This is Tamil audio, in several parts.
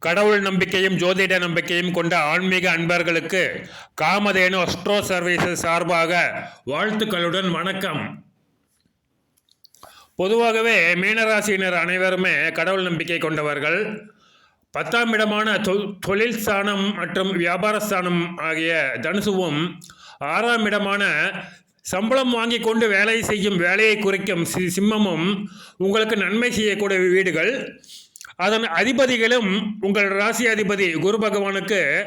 கடவுள் நம்பிக்கையும் ஜோதிட நம்பிக்கையும் கொண்ட ஆன்மீக அன்பர்களுக்கு காமதேனு அஸ்ட்ரோ சர்வீசஸ் சார்பாக வாழ்த்துக்களுடன் வணக்கம். பொதுவாகவே மீனராசியினர் அனைவருமே கடவுள் நம்பிக்கை கொண்டவர்கள். பத்தாம் இடமான தொ- தொழில் ஸ்தானம் மற்றும் வியாபார ஸ்தானம் ஆகிய தனுசுவும் ஆறாம் இடமான சம்பளம் வாங்கி கொண்டு வேலை செய்யும் வேலையை குறிக்கும் சி சிம்மமும் உங்களுக்கு நன்மை செய்யக்கூடிய வீடுகள். அதன் அதிபதிகளும் உங்கள் ராசி அதிபதி குரு பகவானுக்கு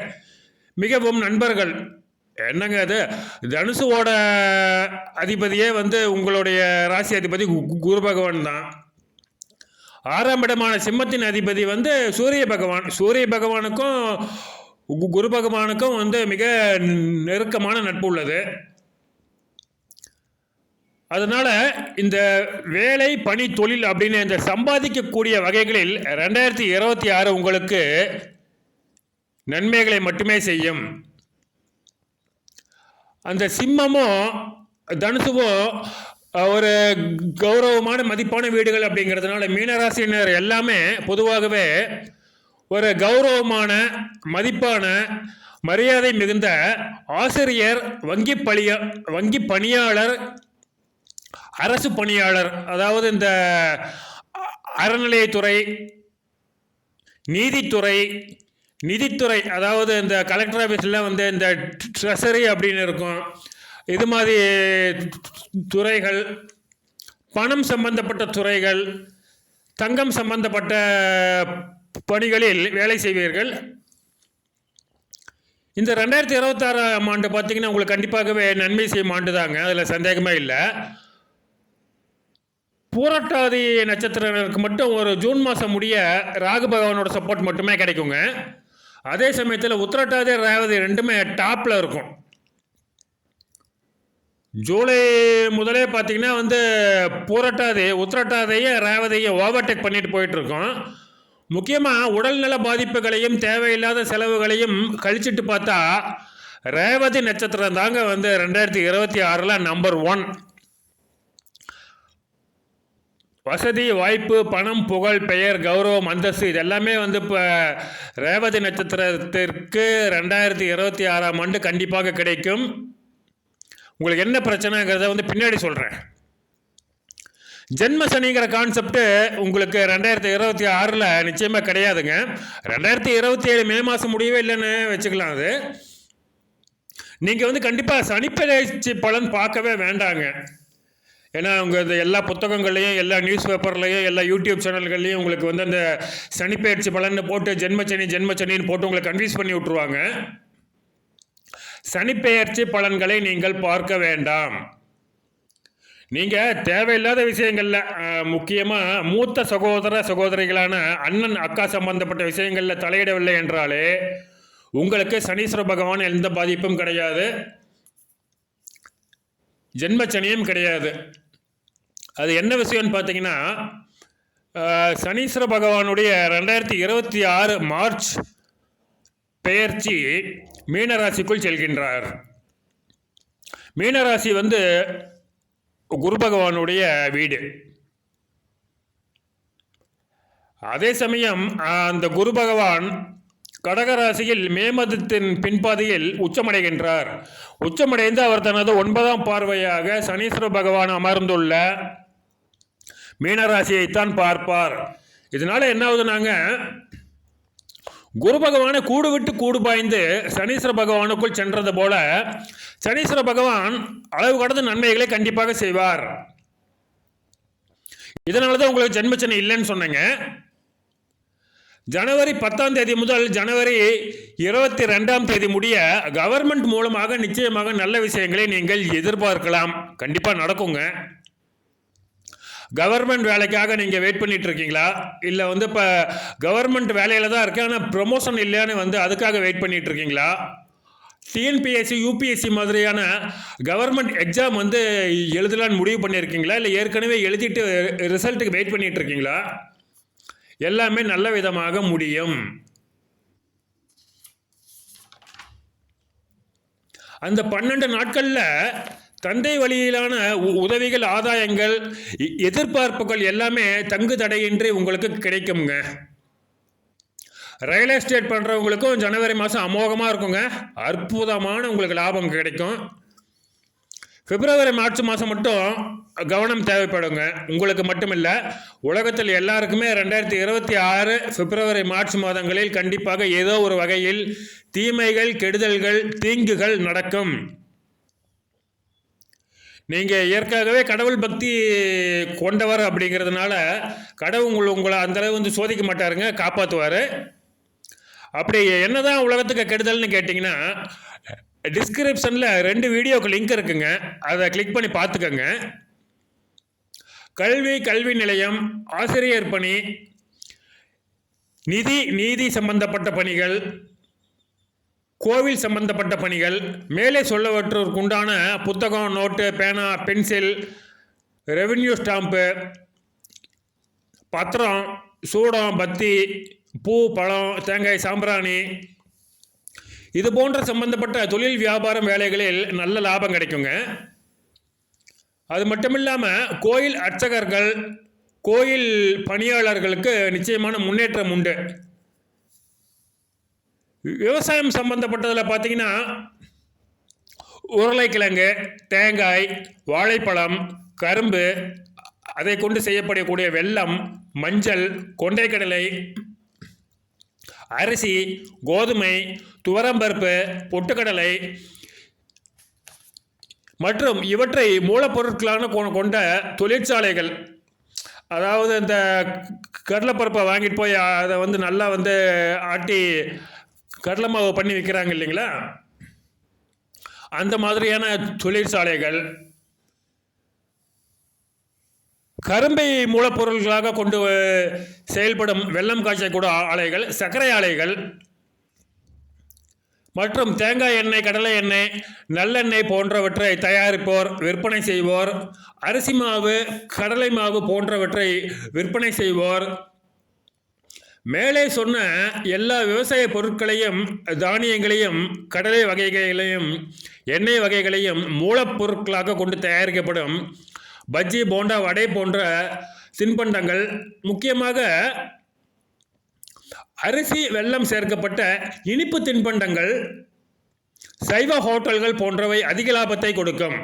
மிகவும் நண்பர்கள். என்னங்க அது? தனுசுவோட அதிபதியே வந்து உங்களுடைய ராசி அதிபதி கு- குரு பகவான் தான். ஆறாம் இடமான சிம்மத்தின் அதிபதி வந்து சூரிய பகவான். சூரிய பகவானுக்கும் குரு பகவானுக்கும் வந்து மிக நெருக்கமான நட்பு உள்ளது. அதனால் இந்த வேலை பணி தொழில் அப்படின்னு இந்த சம்பாதிக்கக்கூடிய வகைகளில் ரெண்டாயிரத்தி இருபத்தி ஆறு உங்களுக்கு நன்மைகளை மட்டுமே செய்யும். அந்த சிம்மமும் தனுசுவும் ஒரு கௌரவமான மதிப்பான வீடுகள் அப்படிங்கிறதுனால மீனராசினர் எல்லாமே பொதுவாகவே ஒரு கௌரவமான மதிப்பான மரியாதை மிகுந்த ஆசிரியர் வங்கி பணிய வங்கி பணியாளர் அரசு பணியாளர் அதாவது இந்த அறநிலையத்துறை நீதித்துறை நிதித்துறை அதாவது இந்த கலெக்டர் ஆஃபீஸில் வந்து இந்த ட்ரெஷரி அப்படின்னு இருக்கும். இது மாதிரி துறைகள் பணம் சம்பந்தப்பட்ட துறைகள் தங்கம் சம்பந்தப்பட்ட பணிகளில் வேலை செய்வீர்கள். இந்த ரெண்டாயிரத்தி இருபத்தாறாம் ஆண்டு பார்த்தீங்கன்னா உங்களுக்கு கண்டிப்பாகவே நன்மை செய்யும் ஆண்டு தாங்க அதில் சந்தேகமே இல்லை. பூரட்டாதி நட்சத்திரங்களுக்கு மட்டும் ஒரு ஜூன் மாதம் முடிய ராகு பகவானோட சப்போர்ட் மட்டுமே கிடைக்குங்க. அதே சமயத்தில் உத்திரட்டாதி ரேவதி ரெண்டுமே டாப்பில் இருக்கும். ஜூலை முதலே பார்த்தீங்கன்னா வந்து பூரட்டாதி உத்திரட்டாதையை ரேவதையை ஓவர்டேக் பண்ணிட்டு போயிட்டு இருக்கோம். முக்கியமாக உடல்நல பாதிப்புகளையும் தேவையில்லாத செலவுகளையும் கழிச்சிட்டு பார்த்தா ரேவதி நட்சத்திரம் தாங்க வந்து ரெண்டாயிரத்தி இருபத்தி ஆறில் நம்பர் ஒன் வசதி வாய்ப்பு பணம் புகழ் பெயர் கௌரவம் அந்தஸ்து இது எல்லாமே வந்து இப்போ ரேவதி நட்சத்திரத்திற்கு ரெண்டாயிரத்தி இருபத்தி ஆறாம் ஆண்டு கண்டிப்பாக கிடைக்கும். உங்களுக்கு என்ன பிரச்சனைங்கிறத வந்து பின்னாடி சொல்கிறேன் ஜென்ம சனிங்கிற கான்செப்ட்டு உங்களுக்கு ரெண்டாயிரத்தி இருபத்தி ஆறில் நிச்சயமாக கிடையாதுங்க. ரெண்டாயிரத்தி இருபத்தி ஏழு மே மாதம் முடியவே இல்லைன்னு வச்சுக்கலாம் அது. நீங்கள் வந்து கண்டிப்பாக சனிப்பயிற்சி பலன் பார்க்கவே வேண்டாங்க. ஏன்னா அவங்க இந்த எல்லா புத்தகங்கள்லையும் எல்லா நியூஸ் பேப்பர்லையும் எல்லா யூடியூப் சேனல்கள்லையும் உங்களுக்கு வந்து அந்த சனிப்பெயர்ச்சி பலன்னு போட்டு ஜென்மச்சனி ஜென்மச்சனின்னு போட்டு உங்களை கன்ஃபியூஸ் பண்ணி விட்ருவாங்க சனிப்பெயர்ச்சி பலன்களை நீங்கள் பார்க்க வேண்டாம். நீங்கள் தேவையில்லாத விஷயங்களில் முக்கியமாக மூத்த சகோதர சகோதரிகளான அண்ணன் அக்கா சம்பந்தப்பட்ட விஷயங்களில் தலையிடவில்லை என்றாலே உங்களுக்கு சனீஸ்வர பகவான் எந்த பாதிப்பும் கிடையாது. ஜென்மச்சனியும் கிடையாது. அது என்ன விஷயம்னு பார்த்தீங்கன்னா சனீஸ்வர பகவானுடைய ரெண்டாயிரத்தி இருபத்தி ஆறு மார்ச் பெயர்ச்சி மீனராசிக்குள் செல்கின்றார். மீனராசி வந்து குரு பகவானுடைய வீடு. அதே சமயம் அந்த குரு பகவான் கடகராசியில் மே மதத்தின் பின்பாதையில் உச்சமடைகின்றார். உச்சமடைந்து அவர் தனது ஒன்பதாம் பார்வையாக சனீஸ்வர பகவான் அமர்ந்துள்ள மீனராசியைத்தான் பார்ப்பார். இதனால என்ன ஆகுதுனாங்க? குரு பகவானை கூடு விட்டு கூடு பாய்ந்து சனீஸ்வர பகவானுக்குள் சென்றது போல சனீஸ்வர பகவான் அளவு கடந்த நன்மைகளை கண்டிப்பாக செய்வார். இதனால தான் உங்களுக்கு ஜென்மச்சனை இல்லைன்னு சொன்னேங்க. ஜனவரி பத்தாம் தேதி முதல் ஜனவரி இருபத்தி ரெண்டாம் தேதி முடிய கவர்மெண்ட் மூலமாக நிச்சயமாக நல்ல விஷயங்களை நீங்கள் எதிர்பார்க்கலாம். கண்டிப்பாக நடக்குங்க. கவர்மெண்ட் வேலைக்காக நீங்கள் வெயிட் பண்ணிட்டு இருக்கீங்களா? இல்லை வந்து இப்போ கவர்மெண்ட் வேலையில் தான் இருக்கு ஆனால் ப்ரொமோஷன் இல்லையான்னு வந்து அதுக்காக வெயிட் பண்ணிட்டு இருக்கீங்களா? டிஎன்பிஎஸ்சி யூபிஎஸ்சி மாதிரியான கவர்மெண்ட் எக்ஸாம் வந்து எழுதலான்னு முடிவு பண்ணியிருக்கீங்களா? இல்லை ஏற்கனவே எழுதிட்டு ரிசல்ட்டுக்கு வெயிட் பண்ணிட்டு இருக்கீங்களா? எல்லாமே நல்ல விதமாக முடியும். அந்த பன்னெண்டு நாட்களில் தந்தை வழியிலான உ- உதவிகள் ஆதாயங்கள் எதிர்பார்ப்புகள் எல்லாமே தங்கு தடையின்றி உங்களுக்கு கிடைக்குங்க ரியல் எஸ்டேட் பண்ணுறவங்களுக்கும் ஜனவரி மாதம் அமோகமாக இருக்குங்க. அற்புதமான உங்களுக்கு லாபம் கிடைக்கும். பிப்ரவரி மார்ச் மாதம் மட்டும் கவனம் தேவைப்படுங்க. உங்களுக்கு மட்டுமில்லை உலகத்தில் எல்லாருக்குமே ரெண்டாயிரத்தி இருபத்தி ஆறு பிப்ரவரி மார்ச் மாதங்களில் கண்டிப்பாக ஏதோ ஒரு வகையில் தீமைகள் கெடுதல்கள் தீங்குகள் நடக்கும். நீங்கள் இயற்கையாகவே கடவுள் பக்தி கொண்டவர் அப்படிங்கிறதுனால கடவுள் உங்களை உங்களை அந்தளவு வந்து சோதிக்க மாட்டாருங்க காப்பாற்றுவார் அப்படி என்னதான் உலகத்துக்கு கெடுதல்னு கேட்டிங்கன்னா டிஸ்கிரிப்ஷனில் ரெண்டு வீடியோக்கு லிங்க் இருக்குங்க. அதை கிளிக் பண்ணி பார்த்துக்கோங்க. கல்வி கல்வி நிலையம் ஆசிரியர் பணி நிதி நீதி சம்பந்தப்பட்ட பணிகள் கோவில் சம்பந்தப்பட்ட பணிகள். மேலே சொல்லவற்றுக்குண்டான புத்தகம் நோட்டு பேனா பென்சில் ரெவென்யூ ஸ்டாம்ப்பு பத்திரம் சூடம் பத்தி பூ பழம் தேங்காய் சாம்பிராணி. இது போன்ற சம்பந்தப்பட்ட தொழில் வியாபாரம் வேலைகளில் நல்ல லாபம் கிடைக்குங்க. அது மட்டும் இல்லாமல் கோயில் அர்ச்சகர்கள் கோயில் பணியாளர்களுக்கு நிச்சயமான முன்னேற்றம் உண்டு. விவசாயம் சம்பந்தப்பட்டதில் பார்த்தீங்கன்னா உருளைக்கிழங்கு தேங்காய் வாழைப்பழம் கரும்பு அதை கொண்டு செய்யப்படக்கூடிய வெல்லம் மஞ்சள் கொண்டைக்கடலை அரிசி கோதுமை துவரம்பருப்பு பொட்டுக்கடலை மற்றும் இவற்றை மூலப்பொருட்களான கொ- கொண்ட தொழிற்சாலைகள். அதாவது இந்த கடலைப்பருப்பை வாங்கிட்டு போய் அதை வந்து நல்லா வந்து ஆட்டி கடலை மாவு பண்ணி விற்கிறாங்க இல்லைங்களா? அந்த மாதிரியான தொழிற்சாலைகள் கரும்பை மூலப்பொருள்களாக கொண்டு செயல்படும் வெள்ளம் காய்ச்சக்கூட ஆலைகள் சர்க்கரை ஆலைகள் மற்றும் தேங்காய் எண்ணெய் கடலை எண்ணெய் நல்லெண்ணெய் போன்றவற்றை தயாரிப்போர் விற்பனை செய்வோர் அரிசி மாவு கடலை மாவு போன்றவற்றை விற்பனை செய்வோர் மேலே சொன்ன எல்லா விவசாய பொருட்களையும் தானியங்களையும் கடலை வகைகளையும் எண்ணெய் வகைகளையும் மூலப்பொருட்களாக கொண்டு தயாரிக்கப்படும் பஜ்ஜி போண்டா வடை போன்ற தின்பண்டங்கள் முக்கியமாக அரிசி வெல்லம் சேர்க்கப்பட்ட இனிப்பு தின்பண்டங்கள் சைவ ஹோட்டல்கள் போன்றவை அதிக லாபத்தை கொடுக்கும்.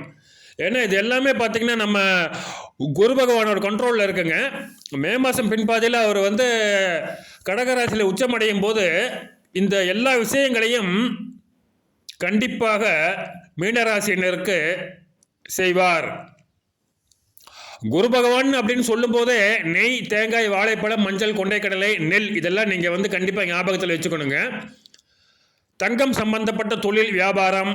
ஏன்னா இது எல்லாமே பார்த்தீங்கன்னா நம்ம குரு பகவானோட கண்ட்ரோலில் இருக்குங்க. மே மாதம் பின்பாதையில் அவர் வந்து கடகராசியில் உச்சமடையும் போது இந்த எல்லா விஷயங்களையும் கண்டிப்பாக மீனராசினருக்கு செய்வார். குரு பகவான் அப்படின்னு சொல்லும்போதே நெய் தேங்காய் வாழைப்பழம் மஞ்சள் கொண்டைக்கடலை நெல் இதெல்லாம் நீங்கள் வந்து கண்டிப்பாக ஞாபகத்தில் வச்சுக்கணுங்க. தங்கம் சம்பந்தப்பட்ட தொழில் வியாபாரம்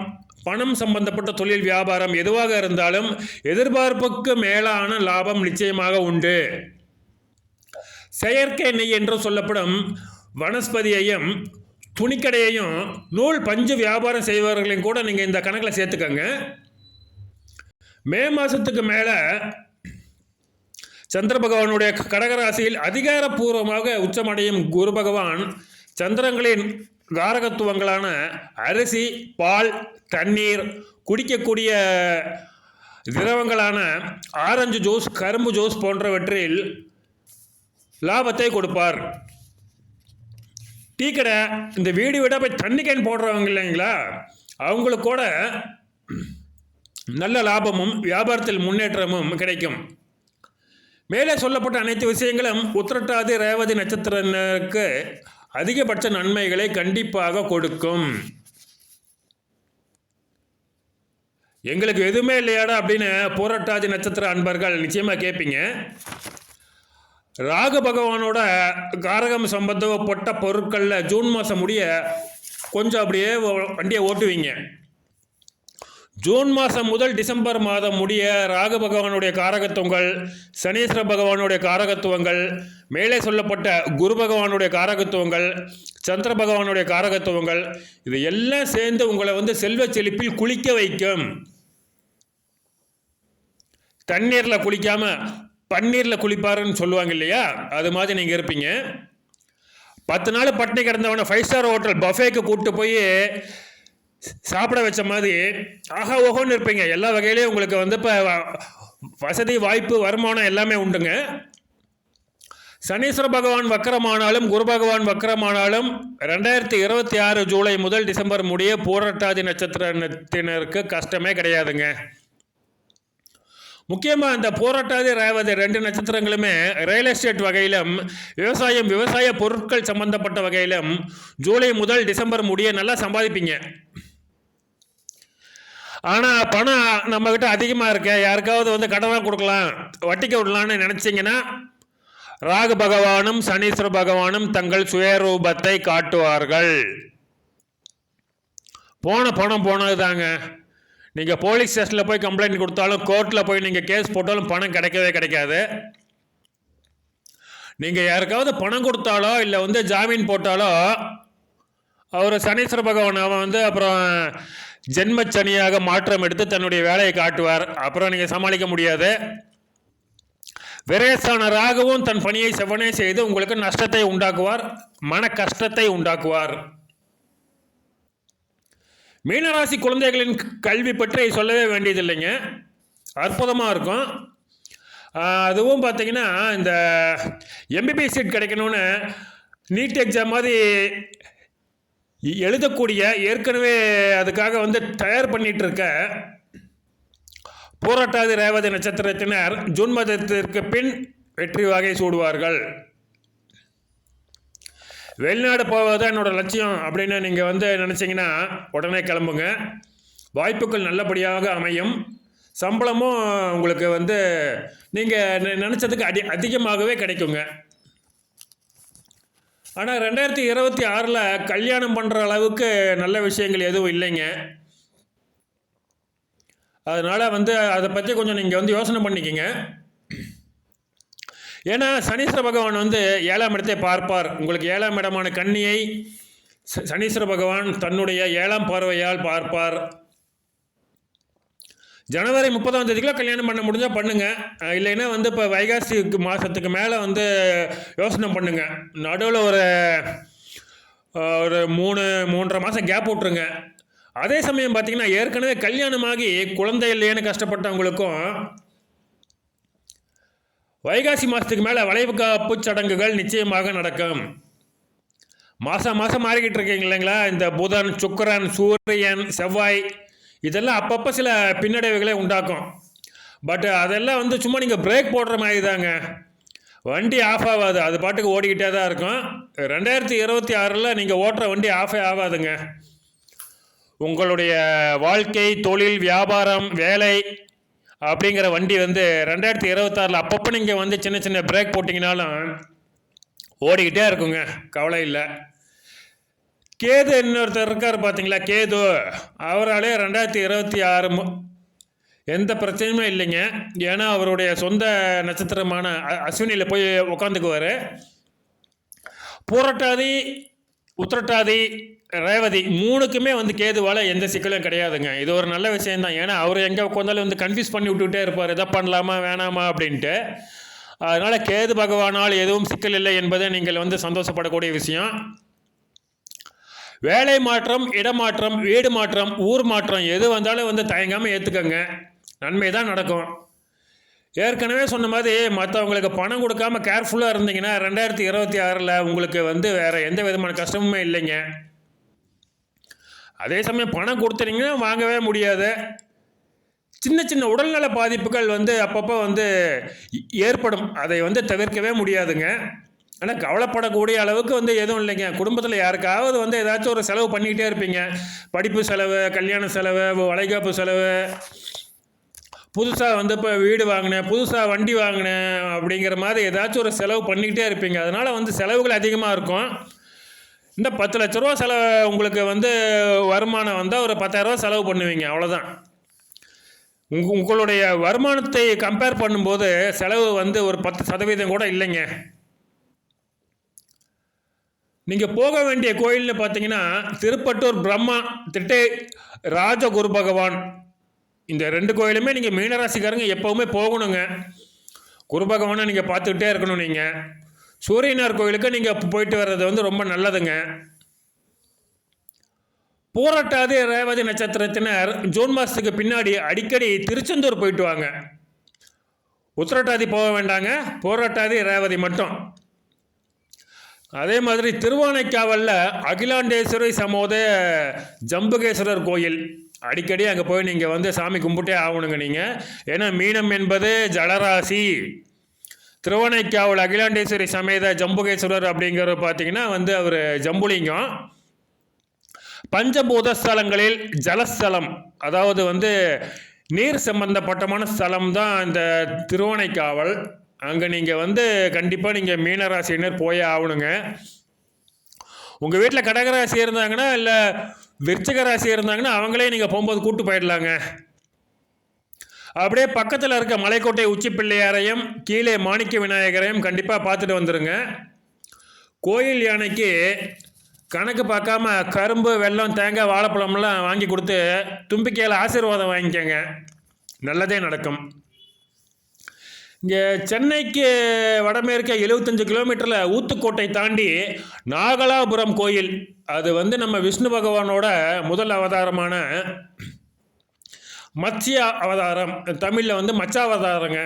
பணம் சம்பந்தப்பட்ட தொழில் வியாபாரம் எதுவாக இருந்தாலும் எதிர்பார்ப்புக்கு மேலான லாபம் நிச்சயமாக உண்டு. செயற்கை நெய் என்று சொல்லப்படும் வனஸ்பதியையும் துணிக்கடையையும் நூல் பஞ்சு வியாபாரம் செய்பவர்களையும் கூட நீங்கள் இந்த கணக்கில் சேர்த்துக்கங்க. மே மாதத்துக்கு மேலே சந்திர பகவானுடைய கடகராசியில் அதிகாரப்பூர்வமாக உச்சமடையும் குரு பகவான் சந்திரங்களின் காரகத்துவங்களான அரிசி பால் தண்ணீர் குடிக்கக்கூடிய திரவங்களான ஆரஞ்சு ஜூஸ் கரும்பு ஜூஸ் போன்றவற்றில் லாபத்தை கொடுப்பார். டீ கடை இந்த வீடு விட போய் தண்ணி கேன் போடுறவங்க இல்லைங்களா? அவங்களுக்கு கூட நல்ல லாபமும் வியாபாரத்தில் முன்னேற்றமும் கிடைக்கும். மேலே சொல்லப்பட்ட அனைத்து விஷயங்களும் உத்திரட்டாதி ரேவதி நட்சத்திரனுக்கு அதிகபட்ச நன்மைகளை கண்டிப்பாக கொடுக்கும். எங்களுக்கு எதுவுமே இல்லையாடா அப்படின்னு போராட்டாதி நட்சத்திர அன்பர்கள் நிச்சயமாக கேட்பீங்க ராகு பகவானோட காரகம் சம்பந்தப்பட்ட பொருட்களில் ஜூன் மாதம் முடிய கொஞ்சம் அப்படியே ஓ- வண்டியை ஓட்டுவீங்க. ஜூன் மாதம் முதல் டிசம்பர் மாதம் முடிய ராகு பகவானுடைய காரகத்துவங்கள் சனீஸ்வர பகவானுடைய காரகத்துவங்கள் மேலே சொல்லப்பட்ட குரு பகவானுடைய காரகத்துவங்கள் சந்திர பகவானுடைய காரகத்துவங்கள் இது எல்லாம் சேர்ந்து உங்களை வந்து செல்வ செழிப்பில் குளிக்க வைக்கும். தண்ணீரில் குளிக்காம பன்னீரில் குளிப்பாருன்னு சொல்லுவாங்க இல்லையா? அது மாதிரி நீங்கள் இருப்பீங்க. பத்து நாள் பட்டினி கிடந்தவனை ஃபைவ் ஸ்டார் ஹோட்டல் பஃபேக்கு கூப்பிட்டு போய் சாப்பிட வச்ச மாதிரி ஆஹா ஓஹோன்னு இருப்பீங்க. எல்லா வகையிலையும் உங்களுக்கு வந்து இப்போ வசதி வாய்ப்பு வருமானம் எல்லாமே உண்டுங்க. சனீஸ்வர பகவான் வக்கரமானாலும் குரு பகவான் வக்கரமானாலும் ரெண்டாயிரத்தி இருபத்தி ஆறு ஜூலை முதல் டிசம்பர் முடிய பூரட்டாதி நட்சத்திரத்தினருக்கு கஷ்டமே கிடையாதுங்க. முக்கியமாக இந்த போராட்டாதி ரேவதி ரெண்டு நட்சத்திரங்களுமே ரியல் எஸ்டேட் வகையிலும் விவசாயம் விவசாய பொருட்கள் சம்பந்தப்பட்ட வகையிலும் ஜூலை முதல் டிசம்பர் முடிய நல்லா சம்பாதிப்பீங்க. ஆனால் பணம் நம்மக்கிட்ட அதிகமாக இருக்க யாருக்காவது வந்து கடனாக கொடுக்கலாம் வட்டிக்கு விடலான்னு நினச்சிங்கன்னா ராகு பகவானும் சனீஸ்வர பகவானும் தங்கள் சுயரூபத்தை காட்டுவார்கள். போன பணம் போனது தாங்க நீங்கள் போலீஸ் ஸ்டேஷனில் போய் கம்ப்ளைண்ட் கொடுத்தாலும் கோர்ட்டில் போய் நீங்கள் கேஸ் போட்டாலும் பணம் கிடைக்கவே கிடைக்காது. நீங்கள் யாருக்காவது பணம் கொடுத்தாலோ இல்லை வந்து ஜாமீன் போட்டாலோ அவர் சனீஸ்வர பகவான் அவன் வந்து அப்புறம் ஜென்மச்சனியாக மாற்றம் எடுத்து தன்னுடைய வேலையை காட்டுவார். அப்புறம் நீங்கள் சமாளிக்க முடியாது. விரேசான ராகவும் தன் பணியை செவ்வனே செய்து உங்களுக்கு நஷ்டத்தை உண்டாக்குவார் மன கஷ்டத்தை உண்டாக்குவார். மீனராசி குழந்தைகளின் கல்வி பற்றி சொல்லவே வேண்டியதில்லைங்க. அற்புதமாக இருக்கும். அதுவும் பார்த்தீங்கன்னா இந்த எம்பிபிஎஸ் சீட் கிடைக்கணும்னு நீட் எக்ஸாம் மாதிரி எழுதக்கூடிய ஏற்கனவே அதுக்காக வந்து தயார் பண்ணிகிட்டு இருக்க போராட்டாதி ரேவதி நட்சத்திரத்தினர் ஜூன் மாதத்திற்கு பின் வெற்றி வகை சூடுவார்கள். வெளிநாடு போவது என்னோட லட்சியம் அப்படின்னு நீங்கள் வந்து நினச்சிங்கன்னா உடனே கிளம்புங்க. வாய்ப்புகள் நல்லபடியாக அமையும். சம்பளமும் உங்களுக்கு வந்து நீங்கள் நினச்சதுக்கு அடி அதிகமாகவே கிடைக்குங்க. ஆனால் ரெண்டாயிரத்தி இருபத்தி ஆறில் கல்யாணம் பண்ணுற அளவுக்கு நல்ல விஷயங்கள் எதுவும் இல்லைங்க. அதனால் வந்து அதை பற்றி கொஞ்சம் நீங்கள் வந்து யோசனை பண்ணிக்கங்க. ஏன்னா சனீஸ்வர பகவான் வந்து ஏழாம் இடத்தை பார்ப்பார். உங்களுக்கு ஏழாம் இடமான கண்ணியை ச- சனீஸ்வர பகவான் தன்னுடைய ஏழாம் பார்வையால் பார்ப்பார். ஜனவரி முப்பதாம் தேதிக்குள்ள கல்யாணம் பண்ண முடிஞ்சால் பண்ணுங்கள் இல்லைன்னா வந்து இப்போ வைகாசி மாதத்துக்கு மேலே வந்து யோசனை பண்ணுங்கள் நடுவில் ஒரு ஒரு மூணு மூன்றரை மாதம் கேப் விட்ருங்க அதே சமயம் பார்த்திங்கன்னா ஏற்கனவே கல்யாணமாகி குழந்தை இல்லையேன்னு கஷ்டப்பட்டவங்களுக்கும் வைகாசி மாதத்துக்கு மேலே வளைவு காப்பு சடங்குகள் நிச்சயமாக நடக்கும். மாதம் மாதம் மாறிக்கிட்டு இருக்கீங்க இல்லைங்களா? இந்த புதன் சுக்கரன் சூரியன் செவ்வாய் இதெல்லாம் அப்பப்போ சில பின்னடைவுகளை உண்டாக்கும். பட் அதெல்லாம் வந்து சும்மா நீங்கள் பிரேக் போடுற மாதிரி தாங்க வண்டி ஆஃப் ஆகாது. அது பாட்டுக்கு ஓடிக்கிட்டே தான் இருக்கும். ரெண்டாயிரத்தி இருபத்தி ஆறில் நீங்கள் ஓட்டுற வண்டி ஆஃபே ஆகாதுங்க. உங்களுடைய வாழ்க்கை தொழில் வியாபாரம் வேலை அப்படிங்கிற வண்டி வந்து ரெண்டாயிரத்தி இருபத்தாறில் அப்பப்போ நீங்கள் வந்து சின்ன சின்ன பிரேக் போட்டிங்கனாலும் ஓடிக்கிட்டே இருக்குங்க. கவலை இல்லை. கேது இன்னொருத்தர் இருக்கார் பார்த்தீங்களா? கேது. அவராலே ரெண்டாயிரத்தி இருபத்தி ஆறு எந்த பிரச்சனையுமே இல்லைங்க. ஏன்னா அவருடைய சொந்த நட்சத்திரமான அஸ்வினியில் போய் உட்காந்துக்குவார் பூரட்டாதி உத்திரட்டாதி ரேவதி மூணுக்குமே வந்து கேதுவால் எந்த சிக்கலும் கிடையாதுங்க. இது ஒரு நல்ல விஷயம்தான். ஏன்னா அவர் எங்கே உட்காந்தாலும் வந்து கன்ஃபியூஸ் பண்ணி விட்டுக்கிட்டே இருப்பார். இதை பண்ணலாமா வேணாமா அப்படின்ட்டு. அதனால் கேது பகவானால் எதுவும் சிக்கல் இல்லை என்பதை நீங்கள் வந்து சந்தோஷப்படக்கூடிய விஷயம். வேலை மாற்றம் இடமாற்றம் வீடு மாற்றம் ஊர் மாற்றம் எது வந்தாலும் வந்து தயங்காமல் ஏற்றுக்கங்க நன்மை தான் நடக்கும். ஏற்கனவே சொன்ன மாதிரி மற்றவங்களுக்கு பணம் கொடுக்காம கேர்ஃபுல்லாக இருந்தீங்கன்னா ரெண்டாயிரத்தி இருபத்தி ஆறில் உங்களுக்கு வந்து வேறு எந்த விதமான கஷ்டமுமே இல்லைங்க. அதே சமயம் பணம் கொடுத்துறீங்கன்னா வாங்கவே முடியாது. சின்ன சின்ன உடல்நல பாதிப்புகள் வந்து அப்பப்போ வந்து ஏற்படும். அதை வந்து தவிர்க்கவே முடியாதுங்க. ஆனால் கவலைப்படக்கூடிய அளவுக்கு வந்து எதுவும் இல்லைங்க. குடும்பத்தில் யாருக்காவது வந்து ஏதாச்சும் ஒரு செலவு பண்ணிக்கிட்டே இருப்பீங்க. படிப்பு செலவு கல்யாண செலவு வளைகாப்பு செலவு புதுசாக வந்து இப்போ வீடு வாங்கினேன் புதுசாக வண்டி வாங்கினேன் அப்படிங்கிற மாதிரி ஏதாச்சும் ஒரு செலவு பண்ணிக்கிட்டே இருப்பீங்க. அதனால் வந்து செலவுகள் அதிகமாக இருக்கும். இந்த பத்து லட்ச ரூபா செலவு உங்களுக்கு வந்து வருமானம் வந்தால் ஒரு பத்தாயிரரூவா செலவு பண்ணுவீங்க. அவ்வளோதான் உங் உங்களுடைய வருமானத்தை கம்பேர் பண்ணும்போது செலவு வந்து ஒரு பத்து சதவீதம் கூட இல்லைங்க. நீங்கள் போக வேண்டிய கோயில்னு பார்த்தீங்கன்னா திருப்பட்டூர் பிரம்மா திட்டை ராஜகுரு பகவான் இந்த ரெண்டு கோயிலுமே நீங்கள் மீனராசிக்காரங்க எப்போவுமே போகணுங்க. குரு பகவானை நீங்கள் பார்த்துக்கிட்டே இருக்கணும் நீங்கள் சூரியனார் கோயிலுக்கு நீங்கள் போயிட்டு வர்றது வந்து ரொம்ப நல்லதுங்க. பூரட்டாதி ரேவதி நட்சத்திரத்தினர் ஜூன் மாதத்துக்கு பின்னாடி அடிக்கடி திருச்செந்தூர் போயிட்டு வாங்க. உத்திரட்டாதி போக வேண்டாங்க பூரட்டாதி ரேவதி மட்டும். அதே மாதிரி திருவானைக்காவலில் அகிலாண்டேஸ்வரி சமோத ஜம்புகேஸ்வரர் கோயில். அடிக்கடி அங்கே போய் நீங்கள் வந்து சாமி கும்பிட்டே ஆகணுங்க நீங்கள் ஏன்னா மீனம் என்பது ஜலராசி. திருவணைக்காவல் அகிலாண்டேஸ்வரி சமேத ஜம்புகேஸ்வரர் அப்படிங்கிறவர் பார்த்தீங்கன்னா வந்து அவர் ஜம்புலிங்கம். பஞ்சபூத ஸ்தலங்களில் ஜலஸ்தலம் அதாவது வந்து நீர் சம்பந்தப்பட்டமான ஸ்தலம் தான் இந்த திருவனைக்காவல் அங்கே நீங்கள் வந்து கண்டிப்பாக நீங்கள் மீனராசினர் போயே ஆகணுங்க. உங்கள் வீட்டில் கடகராசி இருந்தாங்கன்னா இல்லை விருச்சிக ராசி இருந்தாங்கன்னா அவங்களே நீங்கள் போகும்போது கூட்டு போயிடலாங்க. அப்படியே பக்கத்தில் இருக்க மலைக்கோட்டை உச்சி பிள்ளையாரையும் கீழே மாணிக்க விநாயகரையும் கண்டிப்பாக பார்த்துட்டு வந்துடுங்க கோயில் யானைக்கு கணக்கு பார்க்காம கரும்பு வெல்லம் தேங்காய் வாழைப்பழம்லாம் வாங்கி கொடுத்து தும்பிக்கையில் ஆசீர்வாதம் வாங்கிக்கோங்க. நல்லதே நடக்கும். இங்கே சென்னைக்கு வடமேற்கே எழுபத்தஞ்சு கிலோமீட்டரில் ஊத்துக்கோட்டை தாண்டி நாகலாபுரம் கோயில். அது வந்து நம்ம விஷ்ணு பகவானோட முதல் அவதாரமான மத்ஸ்ய அவதாரம். தமிழில் வந்து மச்சாவதாரங்க.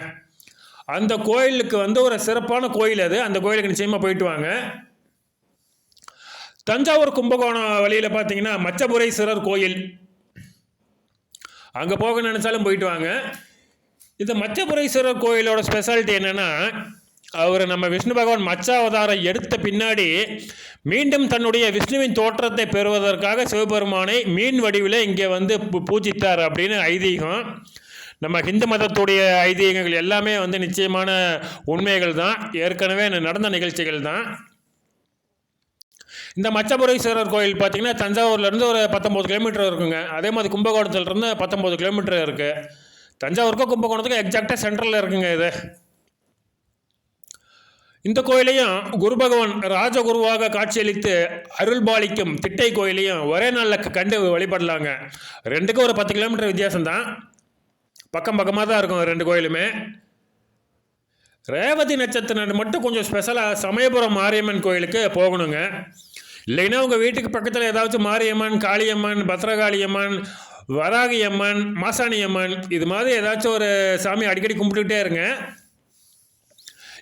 அந்த கோயிலுக்கு வந்து ஒரு சிறப்பான கோயில் அது. அந்த கோயிலுக்கு நிச்சயமாக போயிட்டு வாங்க. தஞ்சாவூர் கும்பகோணம் வழியில் பார்த்தீங்கன்னா மச்சபுரேஸ்வரர் கோயில். அங்கே போக நினச்சாலும் போயிட்டு வாங்க. இந்த மச்சபுரேஸ்வரர் கோயிலோட ஸ்பெஷாலிட்டி என்னென்னா அவர் நம்ம விஷ்ணு பகவான் மச்சாவதாரம் எடுத்த பின்னாடி மீண்டும் தன்னுடைய விஷ்ணுவின் தோற்றத்தை பெறுவதற்காக சிவபெருமானை மீன் வடிவில் இங்கே வந்து பூ- பூஜித்தார் அப்படின்னு ஐதீகம். நம்ம ஹிந்து மதத்துடைய ஐதீகங்கள் எல்லாமே வந்து நிச்சயமான உண்மைகள் தான். ஏற்கனவே நடந்த நிகழ்ச்சிகள் தான். இந்த மச்சபுரேஸ்வரர் கோயில் பார்த்தீங்கன்னா தஞ்சாவூர்லேருந்து ஒரு பத்தொம்போது கிலோமீட்டர் இருக்குங்க. அதே மாதிரி கும்பகோணத்துலேருந்து பத்தொம்போது கிலோமீட்டர் இருக்குது தஞ்சாவூருக்கும் கும்பகோணத்துக்கும் எக்ஸாக்டாக சென்டரில் இருக்குங்க இது. இந்த கோயிலையும் குரு பகவான் ராஜகுருவாக காட்சியளித்து அருள்பாலிக்கும் திட்டை கோயிலையும் ஒரே நாளில் கண்டு வழிபடலாங்க. ரெண்டுக்கும் ஒரு பத்து கிலோமீட்டர் வித்தியாசம்தான். பக்கம் பக்கமாக தான் இருக்கும் ரெண்டு கோயிலுமே. ரேவதி நட்சத்திரம் மட்டும் கொஞ்சம் ஸ்பெஷலாக சமயபுரம் மாரியம்மன் கோயிலுக்கு போகணுங்க. இல்லைன்னா உங்கள் வீட்டுக்கு பக்கத்தில் ஏதாச்சும் மாரியம்மன் காளியம்மன் பத்ரகாளியம்மன் வராகி அம்மன் மாசாணி அம்மன் இது மாதிரி ஏதாச்சும் ஒரு சாமி அடிக்கடி கும்பிட்டுக்கிட்டே இருங்க.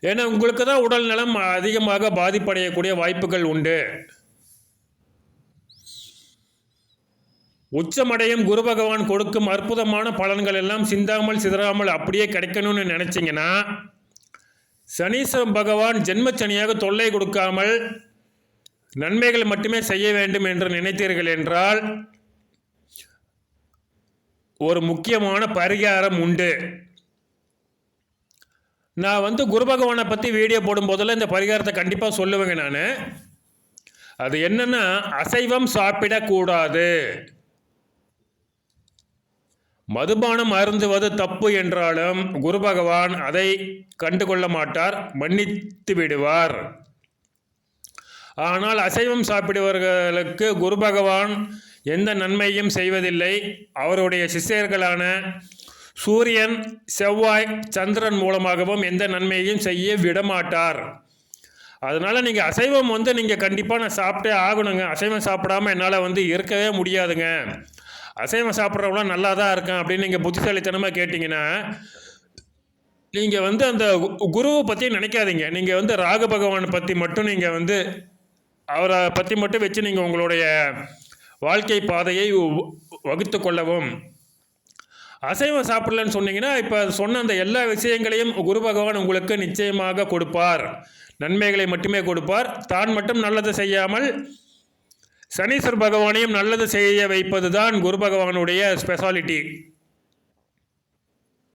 ஏன்னா உங்களுக்கு தான் உடல் நலம் அதிகமாக பாதிப்படையக்கூடிய வாய்ப்புகள் உண்டு. உச்சமடையும் குரு பகவான் கொடுக்கும் அற்புதமான பலன்கள் எல்லாம் சிந்தாமல் சிதறாமல் அப்படியே கிடைக்கணும்னு நினைச்சீங்கன்னா சனீஸ்வரன் பகவான் ஜென்மச்சனியாக தொல்லை கொடுக்காமல் நன்மைகள் மட்டுமே செய்ய வேண்டும் என்று நினைத்தீர்கள் என்றால் ஒரு முக்கியமான பரிகாரம் உண்டு. நான் வந்து குரு பகவானை பற்றி வீடியோ போடும்போதெல்லாம் இந்த பரிகாரத்தை கண்டிப்பாக சொல்லுவேங்க நான். அது என்னன்னா அசைவம் சாப்பிடக்கூடாது. மதுபானம் அருந்துவது தப்பு என்றாலும் குரு பகவான் அதை கண்டுகொள்ள மாட்டார் மன்னித்து விடுவார். ஆனால் அசைவம் சாப்பிடுபவர்களுக்கு குரு பகவான் எந்த நன்மையும் செய்வதில்லை. அவருடைய சிஷ்யர்களான சூரியன் செவ்வாய் சந்திரன் மூலமாகவும் எந்த நன்மையையும் செய்ய விடமாட்டார். அதனால் நீங்கள் அசைவம் வந்து நீங்கள் கண்டிப்பாக நான் சாப்பிட்டே ஆகணுங்க. அசைவம் சாப்பிடாம என்னால் வந்து இருக்கவே முடியாதுங்க. அசைவம் சாப்பிட்றவங்களாம் நல்லா தான் இருக்கேன் அப்படின்னு நீங்கள் புத்திசாலித்தனமாக கேட்டிங்கன்னா நீங்கள் வந்து அந்த குருவை பற்றி நினைக்காதீங்க. நீங்கள் வந்து ராகு பகவானை பற்றி மட்டும் நீங்கள் வந்து அவரை பற்றி மட்டும் வச்சு நீங்கள் உங்களுடைய வாழ்க்கை பாதையை வகுத்து கொள்ளவும். அசைவம் சாப்பிடலன்னு சொன்னீங்கன்னா இப்போ சொன்ன அந்த எல்லா விஷயங்களையும் குரு பகவான் உங்களுக்கு நிச்சயமாக கொடுப்பார். நன்மைகளை மட்டுமே கொடுப்பார். தான் மட்டும் நல்லது செய்யாமல் சனீஸ்வர் பகவானையும் நல்லது செய்ய வைப்பது தான் குரு பகவானுடைய ஸ்பெஷாலிட்டி